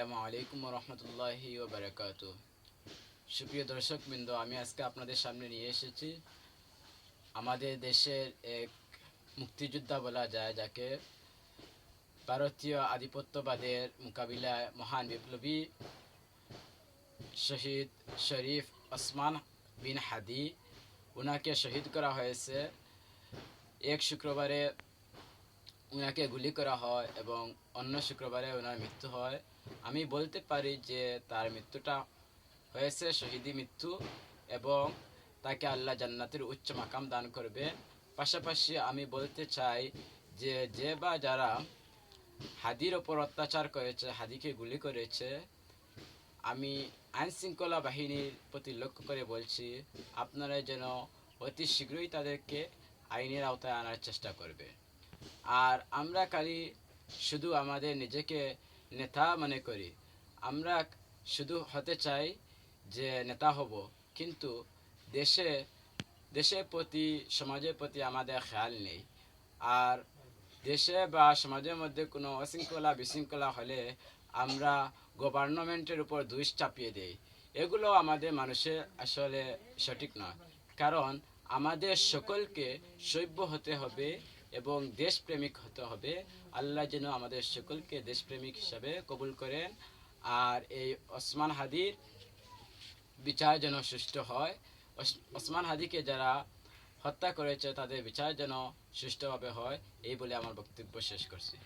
আসসালামু আলাইকুম রহমতুল্লাহি বারাকাতু সুপ্রিয় দর্শক বৃন্দ আমি আজকে আপনাদের সামনে নিয়ে এসেছি আমাদের দেশের এক মুক্তিযোদ্ধা বলা যায়, যাকে ভারতীয় আধিপত্যবাদের মোকাবিলায় মহান বিপ্লবী শহীদ শরীফ ওসমান বিন হাদি। ওনাকে শহীদ করা হয়েছে এক শুক্রবারে ওনাকে গুলি করা হয় এবং অন্য শুক্রবারে ওনার মৃত্যু হয়। আমি বলতে পারি যে তার মৃত্যুটা হয়েছে শহীদি মৃত্যু এবং তাকে আল্লাহ জান্নাতের উচ্চ মাকাম দান করবে। পাশাপাশি আমি বলতে চাই যে যে বা যারা হাদির ওপর অত্যাচার করেছে, হাদিকে গুলি করেছে, আমি আইন শৃঙ্খলা বাহিনীর প্রতি লক্ষ্য করে বলছি আপনারা যেন অতি শীঘ্রই তাদেরকে আইনের আওতায় আনার চেষ্টা করবে। আর আমরা খালি শুধু আমাদের নিজেকে নেতা মনে করি। আমরা শুধু হতে চাই যে নেতা হব, কিন্তু দেশে দেশের প্রতি, সমাজের প্রতি আমাদের খেয়াল নেই। আর দেশে বা সমাজের মধ্যে কোনো অশৃঙ্খলা, বিশৃঙ্খলা হলে আমরা গভর্নমেন্টের উপর দুষ চাপিয়ে দেই। এগুলো আমাদের মানুষের আসলে সঠিক নয়। কারণ আমাদের সকলকে সভ্য হতে হবে এবং দেশপ্রেমিক হতে হবে। আল্লাহ যেন আমাদের সকলকে দেশপ্রেমিক হিসাবে কবুল করেন। আর এই ওসমান হাদির বিচার যেন সুষ্ঠু হয়। ওস- ওসমান হাদিকে যারা হত্যা করেছে, তাদের বিচার যেন সুষ্ঠুভাবে হয়, এই বলে আমার বক্তব্য শেষ করছি।